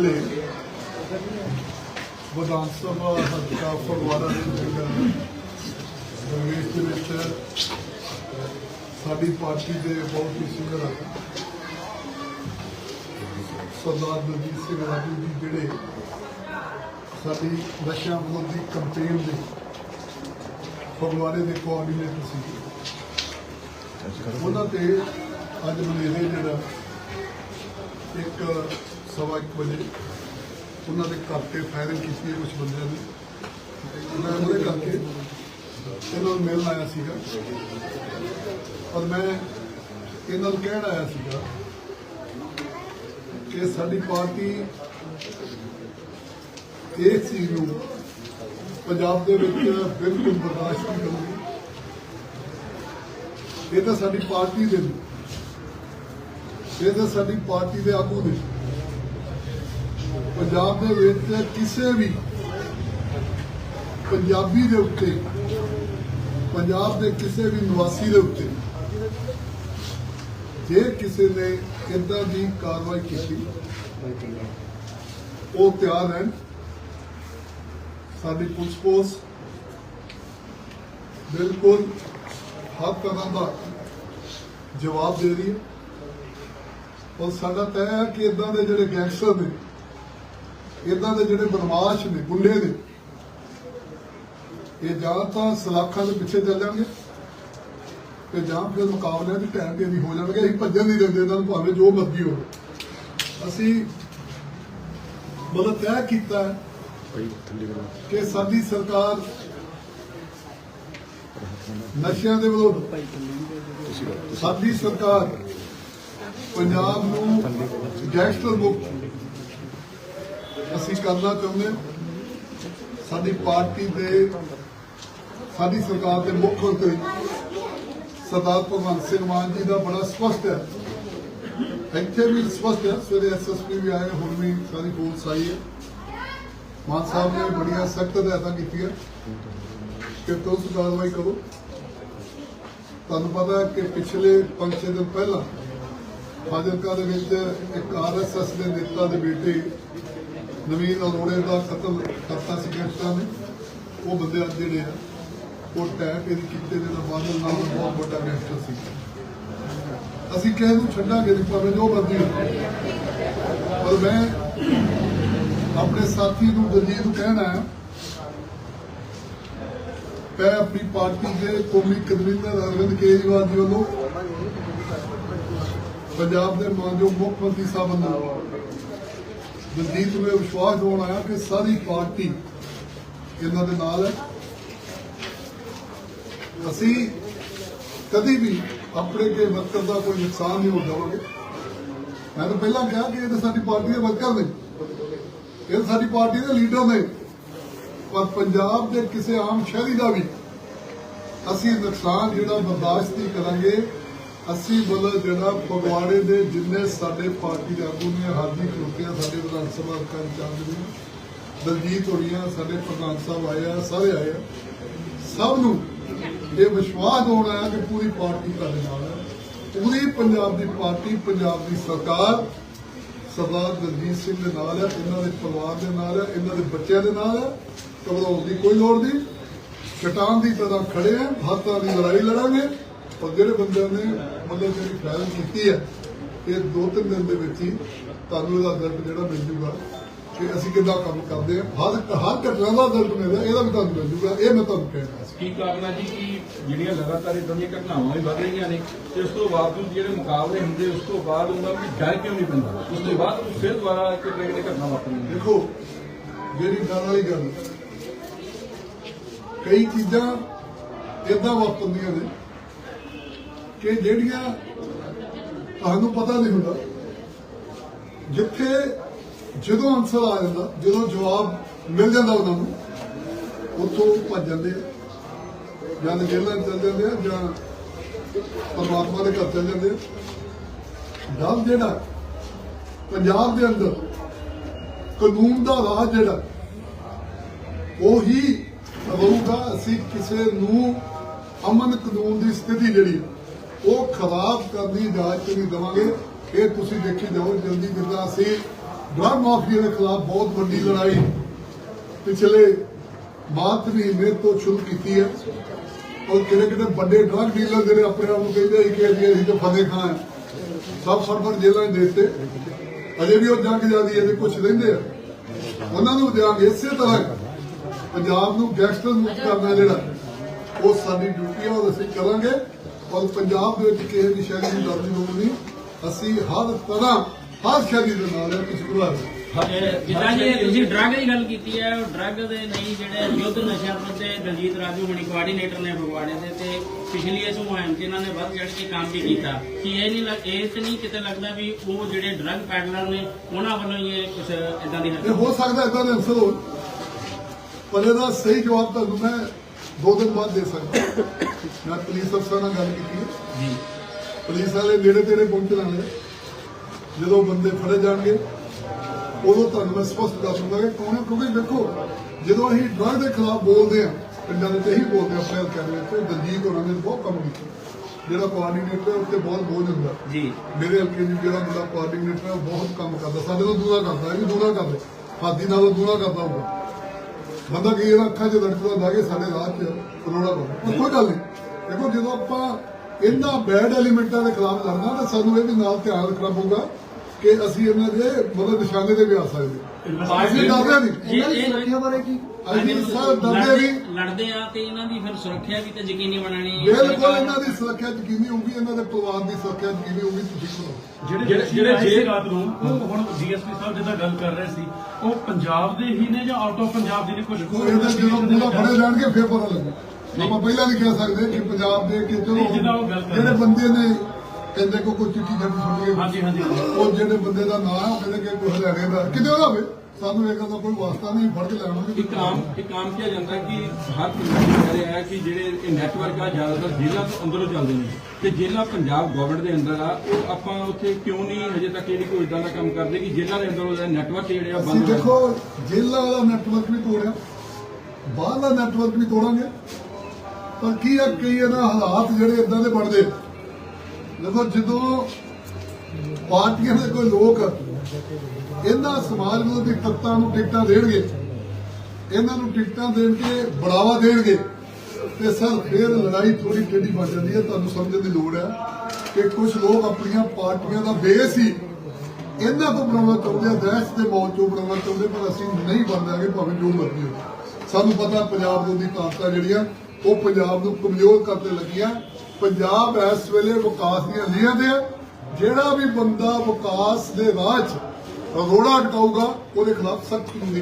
ਨੇ ਵਿਧਾਨ ਸਭਾ ਹਲਕਾ ਫਗਵਾੜਾ ਦੇ ਅੰਦਰ ਦੇ ਵਿੱਚ ਸਾਡੀ ਪਾਰਟੀ ਦੇ ਬਹੁਤ ਹੀ ਸੀਨੀਅਰ ਸਰਦਾਰ ਦਲਜੀਤ ਸਿੰਘ ਰਾਜੂ ਜੀ ਜਿਹੜੇ ਸਾਡੀ ਨਸ਼ਿਆਂ ਵਿਰੋਧੀ ਕੰਪੇਨ ਦੇ ਫਗਵਾੜੇ ਦੇ ਕੋਆਰਡੀਨੇਟਰ ਸੀ ਉਹਨਾਂ ਤੇ ਅੱਜ ਮਨੇਰੇ ਜਿਹੜਾ ਇੱਕ ਸਵਾ ਇੱਕ ਵਜੇ ਉਹਨਾਂ ਦੇ ਘਰ ਤੇ ਫਾਇਰਿੰਗ ਕੀਤੀ ਕੁਝ ਬੰਦਿਆਂ ਨੇ ਮੈਂ ਉਹਦੇ ਕਰਕੇ ਇਹਨਾਂ ਨੂੰ ਮਿਲਣ ਆਇਆ ਸੀਗਾ। ਔਰ ਮੈਂ ਇਹਨਾਂ ਨੂੰ ਕਹਿਣ ਆਇਆ ਸੀਗਾ ਕਿ ਸਾਡੀ ਪਾਰਟੀ ਇਸ ਚੀਜ਼ ਨੂੰ ਪੰਜਾਬ ਦੇ ਵਿੱਚ ਬਿਲਕੁਲ ਬਰਦਾਸ਼ਤ ਨਹੀਂ ਕਰੂਗੀ ਇਹ ਤਾਂ ਸਾਡੀ ਪਾਰਟੀ ਦੇ ਨੇ। ਇਹ ਤਾਂ ਸਾਡੀ ਪਾਰਟੀ ਦੇ ਆਗੂ ਨੇ। ਪੰਜਾਬ ਦੇ ਵਿੱਚ ਕਿਸੇ ਵੀ ਪੰਜਾਬੀ ਦੇ ਉੱਤੇ, ਪੰਜਾਬ ਦੇ ਕਿਸੇ ਵੀ ਨਿਵਾਸੀ ਦੇ ਉੱਤੇ ਜੇ ਕਿਸੇ ਨੇ ਇਦਾਂ ਦੀ ਕਾਰਵਾਈ ਕੀਤੀ, ਉਹ ਤਿਆਰ ਹਨ ਸਾਡੀ ਪੁਲਿਸ ਫੋਰਸ ਬਿਲਕੁਲ ਹਰ ਤਰ੍ਹਾਂ ਦਾ ਜਵਾਬ ਦੇ ਰਹੀ ਹੈ। ਔਰ ਸਾਡਾ ਤੈਅ ਹੈ ਕਿ ਇਦਾਂ ਦੇ ਜਿਹੜੇ ਗੈਂਗਸਟਰ ਨੇ ਇਦਾਂ ਦੇ ਜਿਹੜੇ ਬਦਮਾਸ਼ ਨੇ ਗੁੰਡੇ ਨੇ ਇਹ ਜਾਂ ਤਾਂ ਸਲਾਖਾਂ ਦੇ ਪਿੱਛੇ ਚੱਲ ਜਾਣਗੇ ਤੇ ਜਾਂ ਫਿਰ ਮੁਕਾਬਲਿਆਂ ਦੀ ਟਾਈਮ ਤੇ ਵੀ ਹੋ ਜਾਣਗੇ ਅਸੀਂ ਭੱਜਣ ਨਹੀਂ ਦਿੰਦੇ ਇਹਨਾਂ ਨੂੰ ਭਾਵੇਂ ਜੋ ਮਰਜ਼ੀ ਹੋਵੇ। ਅਸੀਂ ਮਤਲਬ ਤੈਅ ਕੀਤਾ ਕਿ ਸਾਡੀ ਸਰਕਾਰ ਨਸ਼ਿਆਂ ਦੇ ਵਿਰੁੱਧ ਸਾਡੀ ਸਰਕਾਰ ਪੰਜਾਬ ਨੂੰ ਗੈਂਗਸਟਰ ਮੁਕਤ ਅਸੀਂ ਕਰਨਾ ਚਾਹੁੰਦੇ ਹਾਂ। ਸਾਡੀ ਪਾਰਟੀ ਦੇ, ਸਾਡੀ ਸਰਕਾਰ ਦੇ ਮੁੱਖ ਮੰਤਰੀ ਸਰਦਾਰ ਭਗਵੰਤ ਸਿੰਘ ਮਾਨ ਜੀ ਦਾ ਬੜਾ ਸਪਸ਼ਟ ਹੈ। ਇੱਥੇ ਵੀ ਸਪਸ਼ਟ ਹੈ, ਸਵੇਰੇ ਐਸਐਸਪੀ ਵੀ ਆਏ, ਹੁਣ ਵੀ ਸਾਰੀ ਫੋਰਸ ਆਈ ਹੈ। ਮਾਨ ਸਾਹਿਬ ਨੇ ਬੜੀਆਂ ਸਖਤ ਹਦਾਇਤਾਂ ਕੀਤੀਆਂ। ਕਿ ਤੁਸੀਂ ਕਾਰਵਾਈ ਕਰੋ। ਤੁਹਾਨੂੰ ਪਤਾ ਹੈ ਕਿ ਪਿਛਲੇ 5-6 ਦਿਨ ਪਹਿਲਾਂ ਫਾਜ਼ਿਲਕਾ ਦੇ ਵਿੱਚ ਇੱਕ ਆਰਐਸਐਸ ਦੇ ਨੇਤਾ ਦੇ ਬੇਟੇ ਨਵੀਨ ਅਰੋੜੇ ਦਾ ਕਤਲ ਕਰਤਾ ਸੀ ਗੈਂਗਸਟਰਾਂ ਨੇ। ਉਹ ਬੰਦੇ ਅੱਜ ਜਿਹੜੇ ਆ, ਉਹ ਟੈਕ ਇਹਦੀ ਕੀਤੇ ਦੇ ਨਾਲ ਬਾਦਲ ਨਾਲ ਬਹੁਤ ਵੱਡਾ ਗੈਂਗਸਟਰ ਸੀ। ਅਸੀਂ ਕਿਸੇ ਨੂੰ ਛੱਡਾਂਗੇ ਨਹੀਂ, ਭਾਵੇਂ ਜੋ ਮਰਜ਼ੀ ਪਰ ਮੈਂ ਆਪਣੇ ਸਾਥੀ ਨੂੰ, ਦਲਜੀਤ ਨੂੰ ਕਹਿਣਾ ਹੈ ਮੈਂ ਆਪਣੀ ਪਾਰਟੀ ਦੇ ਕੌਮੀ ਕਨਵੀਨਰ ਅਰਵਿੰਦ ਕੇਜਰੀਵਾਲ ਜੀ ਵੱਲੋਂ ਪੰਜਾਬ ਦੇ ਮਾਨਯੋਗ ਮੁੱਖ ਮੰਤਰੀ ਸਾਹਿਬ ਨੂੰ ਦਲਜੀਤ ਨੂੰ ਵਿਸ਼ਵਾਸ ਦਿਵਾਉਣ ਆਇਆ ਕਿ ਸਾਰੀ ਪਾਰਟੀ ਇਹਨਾਂ ਦੇ ਨਾਲ ਹੈ। ਅਸੀਂ ਕਦੀ ਵੀ ਆਪਣੇ ਕੇ ਵਰਕਰ ਦਾ ਕੋਈ ਨੁਕਸਾਨ ਨਹੀਂ ਹੋ ਜਾਵਾਂਗੇ ਮੈਂ ਤਾਂ ਪਹਿਲਾਂ ਕਿਹਾ ਕਿ ਇਹ ਤਾਂ ਸਾਡੀ ਪਾਰਟੀ ਦੇ ਵਰਕਰ ਨੇ। ਇਹ ਸਾਡੀ ਪਾਰਟੀ ਦੇ ਲੀਡਰ ਨੇ। ਪਰ ਪੰਜਾਬ ਦੇ ਕਿਸੇ ਆਮ ਸ਼ਹਿਰੀ ਦਾ ਵੀ ਅਸੀਂ ਨੁਕਸਾਨ ਜਿਹੜਾ ਬਰਦਾਸ਼ਤ ਨਹੀਂ ਕਰਾਂਗੇ। ਅਸੀਂ ਮਤਲਬ ਜਿਹੜਾ ਫਗਵਾੜੇ ਦੇ ਜਿੰਨੇ ਸਾਡੇ ਪਾਰਟੀ ਦੇ ਆਗੂ ਨੇ ਹਾਜ਼ਰੀ ਖਲੋਤੀਆਂ ਸਾਡੇ ਵਿਧਾਨ ਸਭਾ ਹਲਕਾ ਨੇ ਦਲਜੀਤ ਹੋਰੀਆਂ, ਸਾਡੇ ਪ੍ਰਧਾਨ ਸਾਹਿਬ ਆਏ ਆ, ਸਾਰੇ ਆਏ ਆ। ਸਭ ਨੂੰ ਇਹ ਵਿਸ਼ਵਾਸ ਹੋਣਾ ਹੈ ਕਿ ਪੂਰੀ ਪਾਰਟੀ ਤੁਹਾਡੇ ਨਾਲ ਹੈ। ਪੂਰੀ ਪੰਜਾਬ ਦੀ ਪਾਰਟੀ, ਪੰਜਾਬ ਦੀ ਸਰਕਾਰ, ਸਰਦਾਰ ਦਲਜੀਤ ਸਿੰਘ ਦੇ ਨਾਲ ਹੈ, ਇਹਨਾਂ ਦੇ ਪਰਿਵਾਰ ਦੇ ਨਾਲ ਹੈ, ਇਹਨਾਂ ਦੇ ਬੱਚਿਆਂ ਦੇ ਨਾਲ ਹੈ ਘਬਰਾਉਣ ਦੀ ਕੋਈ ਲੋੜ ਨਹੀਂ। ਚਟਾਨ ਦੀ ਤਰ੍ਹਾਂ ਖੜੇ ਆ, ਹਰ ਤਰ੍ਹਾਂ ਦੀ ਲੜਾਈ ਲੜਾਂਗੇ। ਔਰ ਜਿਹੜੇ ਬੰਦਿਆਂ ਨੇ ਮਤਲਬ ਜਿਹੜੀ ਫਾਇਰਿੰਗ ਕੀਤੀ ਹੈ ਇਹ ਦੋ ਤਿੰਨ ਦਿਨ ਦੇ ਵਿੱਚ ਹੀ ਤੁਹਾਨੂੰ ਇਹਦਾ ਰਿਜ਼ਲਟ ਜਿਹੜਾ ਮਿਲ ਜੂਗਾ ਕਿ ਅਸੀਂ ਕਿੱਦਾਂ ਕੰਮ ਕਰਦੇ ਹਾਂ। ਹਰ ਹਰ ਘਟਨਾ ਦਾ ਰਿਜ਼ਲਟ ਮਿਲਦਾ ਇਹਦਾ ਵੀ ਤੁਹਾਨੂੰ ਮਿਲ ਜੂਗਾ ਇਹ ਮੈਂ ਤੁਹਾਨੂੰ ਕਹਿਣਾ ਸੀ। ਕੀ ਕਾਰਨ ਹੈ ਜੀ ਕਿ ਜਿਹੜੀਆਂ ਲਗਾਤਾਰ ਇਦਾਂ ਦੀਆਂ ਘਟਨਾਵਾਂ ਵੀ ਵੱਧ ਰਹੀਆਂ ਨੇ ਤੇ ਉਸ ਤੋਂ ਬਾਵਜੂਦ ਜਿਹੜੇ ਮੁਕਾਬਲੇ ਹੁੰਦੇ ਉਸ ਤੋਂ ਬਾਅਦ ਉਹਨਾਂ ਨੂੰ ਡਰ ਕਿਉਂ ਨਹੀਂ ਪੈਂਦਾ? ਉਸ ਤੋਂ ਬਾਅਦ ਫਿਰ ਦੁਬਾਰਾ ਇੱਕ ਟ੍ਰੇਨ ਦੀ ਘਟਨਾ ਵਾਪਰਦੀ ਦੇਖੋ ਜਿਹੜੀ ਡਰ ਵਾਲੀ ਗੱਲ ਕਈ ਚੀਜ਼ਾਂ ਇਦਾਂ ਵਾਪਰਦੀਆਂ ਨੇ ਕਿ ਜਿਹੜੀਆਂ ਤੁਹਾਨੂੰ ਪਤਾ ਨਹੀਂ ਹੁੰਦਾ, ਜਿੱਥੇ ਜਦੋਂ ਆਨਸਰ ਆ ਜਾਂਦਾ, ਜਦੋਂ ਜਵਾਬ ਮਿਲ ਜਾਂਦਾ ਉਹਨਾਂ ਨੂੰ, ਉੱਥੋਂ ਭੱਜ ਜਾਂਦੇ ਆ, ਜਾਂ ਤਾਂ ਜੇਲ੍ਹਾਂ ਚਲ ਜਾਂਦੇ ਆ, ਜਾਂ ਪਰਮਾਤਮਾ ਦੇ ਘਰ ਚਲ ਜਾਂਦੇ ਆ। ਡਰ ਜਿਹੜਾ, ਪੰਜਾਬ ਦੇ ਅੰਦਰ ਕਾਨੂੰਨ ਦਾ ਰਾਜ ਜਿਹੜਾ, ਉਹ ਹੀ ਰਹੂਗਾ, ਅਸੀਂ ਕਿਸੇ ਨੂੰ ਅਮਨ ਕਾਨੂੰਨ ਦੀ ਸਥਿਤੀ ਜਿਹੜੀ ਉਹ ਖਰਾਬ ਕਰਨ ਦੀ ਇਜਾਜ਼ਤ ਨਹੀਂ ਦੇਵਾਂਗੇ, ਇਹ ਤੁਸੀਂ ਦੇਖੀ ਜਾਓ, ਜਲਦੀ ਜਿੱਦਾਂ ਅਸੀਂ ਡਰਗ ਮਾਫੀਆ ਦੇ ਖਿਲਾਫ ਬਹੁਤ ਵੱਡੀ ਲੜਾਈ ਪਿਛਲੇ ਮਾਰਚ ਮਹੀਨੇ ਤੋਂ ਸ਼ੁਰੂ ਕੀਤੀ ਹੈ। ਔਰ ਕਿਹੜੇ ਕਿਹੜੇ ਵੱਡੇ ਡਰਗ ਡੀਲਰ ਜਿਹੜੇ ਆਪਣੇ ਆਪ ਨੂੰ ਕਹਿੰਦੇ ਸੀ ਕਿ ਅਸੀਂ ਅਸੀਂ ਤਾਂ ਫਤਿਹ ਖਾਂ ਸਭ ਸਰਬਰ ਜੇਲ੍ਹਾਂ ਦੇ ਦਿੱਤੇ। ਅਜੇ ਵੀ ਉਹ ਜੰਗ ਜਾਂਦੀ ਹੈ ਤੇ ਕੁਝ ਰਹਿੰਦੇ ਆ। ਉਹਨਾਂ ਨੂੰ ਦਿਆਂਗੇ ਇਸੇ ਤਰ੍ਹਾਂ ਪੰਜਾਬ ਨੂੰ ਗੈਂਗਸਟਰ ਮੁਕਤ ਕਰਨਾ ਜਿਹੜਾ, ਉਹ ਸਾਡੀ ਡਿਊਟੀ ਹੈ ਔਰ ਅਸੀਂ ਕਰਾਂਗੇ। ਔਰ ਪੰਜਾਬ ਦੇ ਵਿੱਚ ਕਿਸੇ ਵੀ ਸ਼ੈਲੀ ਦੀ ਦਰਦ ਨਹੀਂ ਅਸੀਂ ਹਰ ਤਰ੍ਹਾਂ ਹਰ ਸ਼ੈਲੀ ਦੇ ਨਾਲ ਨੂੰ ਜਿੱਦਾਂ ਜੀ ਤੁਸੀਂ ਡਰੱਗ ਦੀ ਗੱਲ ਕੀਤੀ ਹੈ ਡਰੱਗ ਦੇ ਨਹੀਂ ਜਿਹੜੇ ਯੁੱਧ ਨਸ਼ਿਆਂ ਵਿਰੁੱਧ ਦਲਜੀਤ ਰਾਜੂ ਹੁਣੀ ਕੋਆਰਡੀਨੇਟਰ ਨੇ ਫਗਵਾੜੇ ਦੇ ਤੇ ਪਿਛਲੀ ਇਸ ਮੁਹਿੰਮ 'ਚ ਇਹਨਾਂ ਨੇ ਵੱਧ ਚੜ੍ਹ ਕੇ ਕੰਮ ਵੀ ਕੀਤਾ। ਕਿ ਇਹ ਨਹੀਂ ਲੱਗ ਇਹ ਤੇ ਨਹੀਂ ਕਿਤੇ ਲੱਗਦਾ ਵੀ ਉਹ ਜਿਹੜੇ ਡਰੱਗ ਪੈਡਲਰ ਨੇ ਉਹਨਾਂ ਵੱਲੋਂ ਹੀ ਇਹ ਕੁਝ ਇਦਾਂ ਦੀ ਹਰਕਤ ਹੋ ਸਕਦਾ ਇਦਾਂ ਦੇ ਅਨਸਰ ਹੋਣ ਪਰ ਇਹਦਾ ਸਹੀ ਜਵਾਬ ਤੁਹਾਨੂੰ ਮੈਂ ਦੋ ਦਿਨ ਬਾਅਦ ਦੇ ਸਕਦਾ। ਮੈਂ ਪੁਲਿਸ ਅਫਸਰਾਂ ਨਾਲ ਗੱਲ ਕੀਤੀ ਜੀ। ਪੁਲਿਸ ਵਾਲੇ ਨੇੜੇ ਤੇੜੇ ਪਹੁੰਚਣ ਵਾਲੇ। ਜਦੋਂ ਬੰਦੇ ਫੜੇ ਜਾਣਗੇ ਉਦੋਂ ਤੁਹਾਨੂੰ ਮੈਂ ਸਪਸ਼ਟ ਕਰ ਦੂੰਗਾ ਕਿ ਕੌਣ ਹੈ? ਕਿਉਂਕਿ ਦੇਖੋ ਜਦੋਂ ਅਸੀਂ ਡਰਗ ਦੇ ਖਿਲਾਫ ਬੋਲਦੇ ਆ ਪਿੰਡਾਂ ਦੇ ਤੇ ਇਹੀ ਬੋਲਦੇ ਆ ਆਪਣੇ ਹਲਕਿਆਂ ਦੇ ਵਿੱਚ। ਦਲਜੀਤ ਹੋਰਾਂ ਨੇ ਬਹੁਤ ਕੰਮ ਕੀਤਾ। ਜਿਹੜਾ ਕੋਆਰਡੀਨੇਟਰ ਉੱਤੇ ਬਹੁਤ ਬੋਝ ਹੁੰਦਾ। ਜੀ। ਮੇਰੇ ਹਲਕੇ ਨੂੰ ਜਿਹੜਾ ਮੁੰਡਾ ਕੋਆਰਡੀਨੇਟਰ ਬਹੁਤ ਕੰਮ ਕਰਦਾ। ਸਾਡੇ ਤੋਂ ਦੂਰਾ ਕਰਦਾ ਇਹ ਵੀ ਦੂਰਾ ਕਰਦੇ। ਹਾਦੀ ਨਾਲੋਂ ਦੂਰਾ ਕਰਦਾ ਹੋਊਗਾ। ਬੰਦਾ ਕੀ ਇਹਦਾ ਅੱਖਾਂ 'ਚ ਲੜਕਦਾ ਹੁੰਦਾ ਕਿ ਸਾਡੇ ਰਾਹ 'ਚ ਕਰੋੜਾ ਪਰ ਕੋਈ ਗੱਲ ਨਹੀਂ। ਦੇਖੋ ਜਦੋਂ ਆਪਾਂ ਇਹਨਾਂ ਬੈਡ ਐਲੀਮੈਂਟਾਂ ਦੇ ਖਿਲਾਫ ਲੜਨਾ, ਤਾਂ ਸਾਨੂੰ ਇਹ ਵੀ ਨਾਲ ਧਿਆਨ ਰੱਖਣਾ ਪਊਗਾ ਕਿ ਅਸੀਂ ਇਹਨਾਂ ਦੇ ਮਤਲਬ ਨਿਸ਼ਾਨੇ ਤੇ ਵੀ ਆ ਸਕਦੇ ਅਸੀਂ ਡਰਦੇ ਨਹੀਂ। ਜੀ ਇਹ ਅਸੀਂ ਸਰ ਡਰਦੇ ਲੜਦੇ ਨਹੀਂ। ਲੜਦੇ ਆ ਤੇ ਇਹਨਾਂ ਦੀ ਫਿਰ ਸੁਰੱਖਿਆ ਵੀ ਤਾਂ ਯਕੀਨੀ ਬਣਾਣੀ ਬਿਲਕੁਲ ਇਹਨਾਂ ਦੀ ਸੁਰੱਖਿਆ ਯਕੀਨੀ ਹੋਊਗੀ ਇਹਨਾਂ ਦੇ ਪਰਿਵਾਰ ਦੀ ਸੁਰੱਖਿਆ ਯਕੀਨੀ ਹੋਊਗੀ ਤੁਸੀਂ ਸੁਣੋ। ਜਿਹੜੇ ਜਿਹੜੇ- ਜਿਹੜੇ ਜਿਹੜੇ ਜੇ ਰਾਤ ਨੂੰ ਉਹ ਹੁਣ ਡੀਐਸਪੀ ਸਾਹਿਬ ਜਿੱਦਾਂ ਗੱਲ ਕਰ ਰਹੇ ਸੀ ਉਹ ਪੰਜਾਬ ਦੇ ਹੀ ਨੇ ਜਾਂ ਆਊਟ ਆਫ ਪੰਜਾਬ ਦੇ ਨੇ? ਕੁਝ ਉਹ ਇਹਦਾ ਜਦੋਂ ਪੂਰਾ ਫੜੇ ਜਾਣਗੇ ਫਿਰ ਪਤਾ ਲੱਗੂ। ਆਪਾਂ ਪਹਿਲਾਂ ਨਹੀਂ ਕਹਿ ਸਕਦੇ ਕਿ ਪੰਜਾਬ ਦੇ ਕਿ ਚਲੋ ਜਿਹੜੇ। ਬੰਦੇ ਨੇ ਕਹਿੰਦੇ ਕੋ ਕੋਈ ਚਿੱਠੀ ਛੱਡੀ ਸੁਣੀ ਹਾਂਜੀ, ਹਾਂਜੀ, ਹਾਂਜੀ। ਉਹ ਜਿਹੜੇ ਬੰਦੇ ਦਾ ਨਾਮ ਹੈ ਉਹ ਕਹਿੰਦੇ ਕਿ ਕੋਈ ਹਰਿਆਣੇ ਦਾ ਕਿਤੇ ਉਹਦਾ ਹੋਵੇ ਸਾਨੂੰ ਇਹ ਗੱਲ ਦਾ ਕੋਈ ਵਾਸਤਾ ਨਹੀਂ ਫੜ ਕੇ ਲੈਣਾ ਇੱਕ ਆਮ ਇੱਕ ਆਮ ਕਿਹਾ ਜਾਂਦਾ ਕਿ ਹਰ ਪੰਜਾਬ ਕਹਿ ਰਿਹਾ ਹੈ ਕਿ ਜਿਹੜੇ ਇਹ ਨੈਟਵਰਕ ਆ ਜ਼ਿਆਦਾਤਰ ਜੇਲ੍ਹਾਂ ਤੋਂ ਅੰਦਰੋਂ ਚੱਲਦੇ ਨੇ। ਤੇ ਜੇਲ੍ਹਾਂ ਪੰਜਾਬ ਗਵਰਨਮੈਂਟ ਦੇ ਅੰਦਰ ਆ ਉਹ ਆਪਾਂ ਉੱਥੇ ਕਿਉਂ ਨਹੀਂ ਹਜੇ ਤੱਕ ਜਿਹੜੀ ਕੋਈ ਇਦਾਂ ਦਾ ਕੰਮ ਕਰਦੇ ਕਿ ਜੇਲ੍ਹਾਂ ਦੇ ਅੰਦਰ ਉਹਦਾ ਨੈਟਵਰਕ ਜਿਹੜੇ ਆ ਬੰਦ ਦੇਖੋ ਜੇਲ੍ਹਾਂ ਵਾਲਾ ਨੈਟਵਰਕ ਵੀ ਤੋੜਿਆ। ਬਾਹਰ ਦਾ ਨੈਟਵਰਕ ਵੀ ਤੋੜਾਂਗੇ। ਪਰ ਕੀ ਆ ਕਈ ਇਹਨਾਂ ਹਾਲਾਤ ਜਿਹੜੇ ਇਦਾਂ ਦੇ ਬਣਦੇ। ਦੇਖੋ ਜਦੋਂ ਪਾਰਟੀਆਂ ਦੇ ਕੋਈ ਲੋਕ ਇਹਨਾਂ ਸਮਾਜ ਵਿਰੋਧੀ ਤੱਤਾਂ ਨੂੰ ਟਿਕਟਾਂ ਦੇਣਗੇ, ਇਹਨਾਂ ਨੂੰ ਟਿਕਟਾਂ ਦੇਣ ਕੇ ਬੜਾਵਾ ਦੇਣਗੇ, ਤੇ ਸਰ ਫਿਰ ਲੜਾਈ ਥੋੜੀ ਟੇਢੀ ਬਣ ਜਾਂਦੀ ਹੈ, ਤੁਹਾਨੂੰ ਸਮਝਣ ਦੀ ਲੋੜ ਹੈ ਕਿ ਕੁਝ ਲੋਕ ਆਪਣੀਆਂ ਪਾਰਟੀਆਂ ਦਾ ਬੇਸ ਹੀ ਇਹਨਾਂ ਤੋਂ ਬਣਾਉਣਾ ਚਾਹੁੰਦੇ ਆ, ਦਹਿਸ਼ਤ ਦੇ ਮੌਤ ਤੋਂ ਬਣਾਉਣਾ ਚਾਹੁੰਦੇ ਪਰ ਅਸੀਂ ਨਹੀਂ ਬਣਦਾਂਗੇ ਭਾਵੇਂ ਜੋ ਮਰਜ਼ੀ ਹੋ ਸਾਨੂੰ ਪਤਾ ਪੰਜਾਬ ਦੀ ਤਾਕਤਾਂ ਜਿਹੜੀਆਂ ਉਹ ਪੰਜਾਬ ਨੂੰ ਕਮਜ਼ੋਰ ਕਰਦੇ ਲੱਗੀਆਂ। ਪੰਜਾਬ ਇਸ ਵੇਲੇ ਵਿਕਾਸ ਦੀਆਂ ਲੀਹਾਂ ਤੇ ਹੈ ਜਿਹੜਾ ਵੀ ਬੰਦਾ ਵਿਕਾਸ ਦੇ ਰਾਹ 'ਚ ਰੋੜਾ ਟਕਾਊਗਾ ਉਹਦੇ ਖਿਲਾਫ ਸਖਤ ਕਾਨੂੰਨੀ